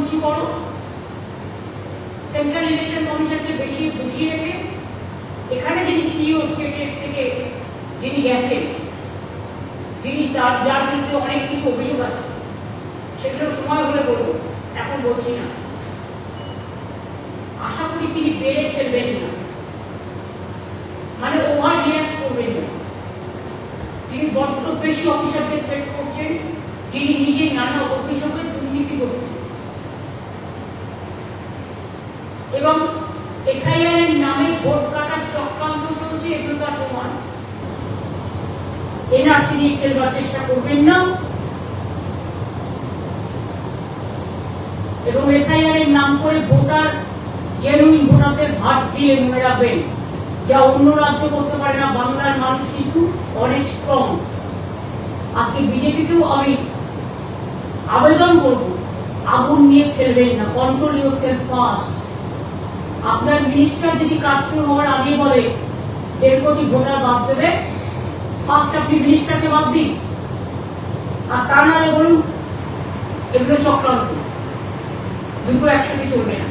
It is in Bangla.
কর্মসূচি করো। সেন্ট্রাল ইলেকশন কমিশনকে বেশি বসিয়ে রেখে এখানে যিনি সিইও স্টেটের থেকে যিনি গেছেন, যিনি তার, যার বিরুদ্ধে অনেক কিছু অভিযোগ আছে, সেগুলো সময় হলে বলব, এখন বলছি না। আশা করি তিনি বেড়ে ফেলবেন না। মানে ওভার রিয়াক্ট করবেন না। তিনি বড্ড বেশি অফিসারদের থ্রেট করছেন, যিনি এবং এসআইআর এর নামে ভোট কাটার চক্রান্ত চলছে, এগুলো তার প্রমাণ। এনআরসি নিয়ে খেলবার চেষ্টা করবেন না। এবং এসআইআর এর নাম করে ভোটার জেনুইন ভোটারদের ভাট দিয়ে রাখবেন, যা অন্য রাজ্য করতে পারে না, বাংলার মানুষ কিন্তু অনেক স্ট্রং আজকে বিজেপিকেও আমি আবেদন করব, আগুন নিয়ে খেলবেন না কন্ট্রোল ইউর সেলফ ফাস্ট আপনার মিনিস্টার যদি কাজ শুরু হওয়ার আগে বলে দেড় কোটি ভোটার বাদ দেবে ফার্স্ট আপনি মিনিস্টারকে বাদ দিন। আর তা নাহলে বলুন, এগুলো চক্রান্ত। দুটো একসাথে চলবে না।